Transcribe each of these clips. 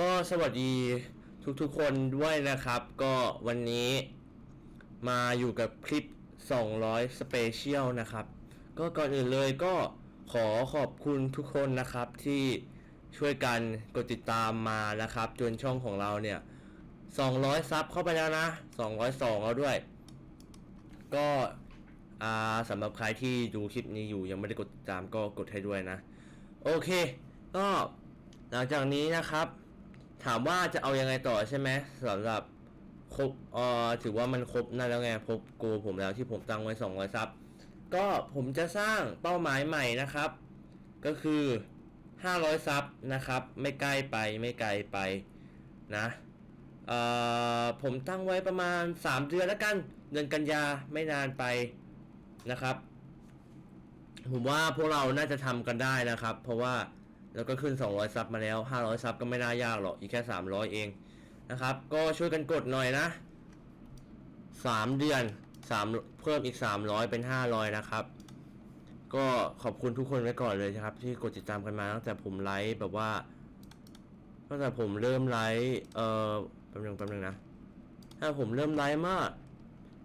ก็สวัสดีทุกๆคนด้วยนะครับ ก็วันนี้มาอยู่กับคลิป 200 Special นะครับ ก็ก่อนอื่นเลยก็ขอขอบคุณทุกคนนะครับที่ช่วยกันกดติดตามมานะครับ จนช่องของเราเนี่ย 200 ซับเข้าไปแล้วนะ 202แล้วด้วย ก็สำหรับใครที่ดูคลิปนี้อยู่ยังไม่ได้กดติดตามก็กดให้ด้วยนะ โอเค ก็หลังจากนี้นะครับ ถามว่าจะเอายังไงต่อใช่ไหมสำหรับครบเอ่อถือว่ามันครบนั่นแล้วไงครบโกผมแล้วที่ผมตั้งไว้200ซับก็ผมจะสร้างเป้าหมายใหม่นะครับ ก็คือ 500ซับนะครับ ไม่ใกล้ไปไม่ไกลไปนะเอ่อผมตั้งไว้ประมาณ 3 เดือนแล้วกันเดือนกันยาไม่นานไปนะครับ ผมว่าพวกเราน่าจะทำกันได้นะครับ เพราะว่า แล้วก็ขึ้น 200 ซับมาแล้ว 500 ซับก็ไม่น่ายากหรอก อีกแค่ 300 เองนะครับ ก็ช่วยกันกดหน่อยนะ 3 เดือน 3 เพิ่มอีก 300 เป็น 500 นะครับ ก็ขอบคุณทุกคนไว้ก่อนเลยนะครับ ที่กดติดตามกันมาตั้งแต่ผมไลฟ์แบบว่าตั้งแต่ผมเริ่มไลฟ์เอ่อแป๊บนึงแป๊บนึงนะถ้าผมเริ่มไลฟ์เมื่อ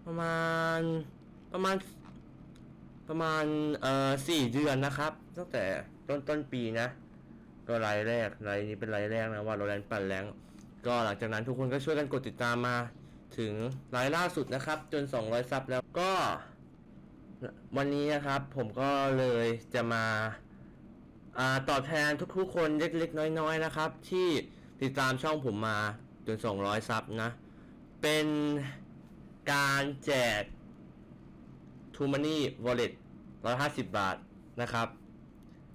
ประมาณประมาณประมาณเอ่อสี่เดือนนะครับ ตั้งแต่ต้นต้นปีนะ ก็ไลฟ์แรกไลฟ์นี้เป็นไลฟ์แรกนะว่าเราแลนปั่นแรงก็หลังจากนั้นทุกคนก็ช่วยกันกดติดตามมา ถึงไลฟ์ล่าสุดนะครับ จน 200 ซับแล้วก็ วันนี้นะครับ ผมก็เลยจะมาอาตอบแทนทุกๆคนเล็กๆ น้อยๆนะครับ ที่ติดตามช่องผมมาจน 200 ซับนะ เป็นการแจก t o Money Wallet 150 บาทนะครับ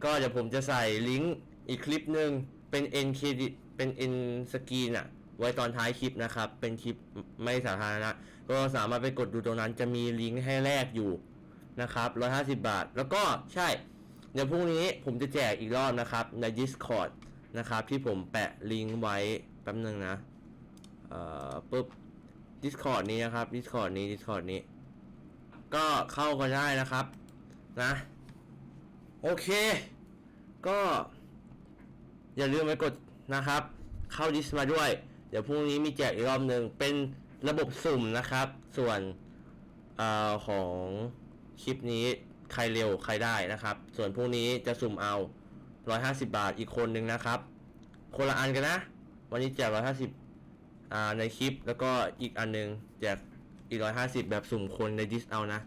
ก็เดี๋ยวผมจะใส่ลิงก์ อีกคลิปหนึ่งเป็น N credit เป็น N screen อะไว้ตอนท้ายคลิปนะครับ เป็นคลิปไม่สาธารณะ ก็สามารถไปกดดูตรงนั้นจะมีลิงก์ให้แลกอยู่นะครับ150บาท แล้วก็ใช่ เดี๋ยวพรุ่งนี้ผมจะแจกอีกรอบนะครับ ใน Discord นะครับ ที่ผมแปะลิงก์ไว้แป๊บนึงนะ เอ่อปุ๊บ Discord นี้นะครับ Discord นี้ Discord นี้ ก็เข้ากันได้นะครับ นะ โอเค ก็ อย่าลืมไปกดนะครับ เข้าดิสมาด้วย เดี๋ยวพรุ่งนี้มีแจกอีกรอบหนึ่งเป็นระบบสุ่มนะครับ ส่วนอของคลิปนี้ใครเร็วใครได้นะครับ ส่วนพรุ่งนี้จะสุ่มเอา 150 บาทอีกคนหนึ่งนะครับ คนละอันกันนะ วันนี้แจก 150อ่าในคลิปแล้วก็อีกอันหนึงแจกอีก 150 แบบสุ่มคนในดิสเอานะ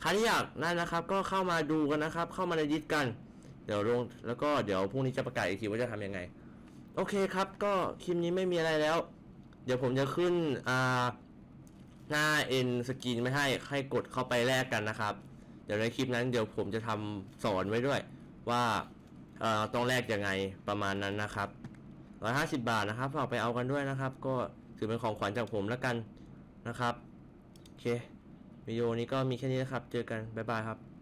ใครที่อยากนั่นนะครับ ก็เข้ามาดูกันนะครับ เข้ามาในดิสกัน เดี๋ยวลงแล้วก็เดี๋ยวพรุ่งนี้จะประกาศอีกทีว่าจะทำยังไง โอเคครับ ก็คลิปนี้ไม่มีอะไรแล้ว เดี๋ยวผมจะขึ้นอ่าหน้าเอ็นสกรีนไม่ให้ให้กดเข้าไปแลกกันนะครับ เดี๋ยวในคลิปนั้นเดี๋ยวผมจะทำสอนไว้ด้วย ว่าเอ่อต้องแลกยังไงประมาณนั้นนะครับ150 บาทนะครับฝากไปเอากันด้วยนะครับ ก็ถือเป็นของขวัญจากผมแล้วกันนะครับโอเควิดีโอนี้ก็มีแค่นี้นะครับ เจอกัน บ๊ายบายครับ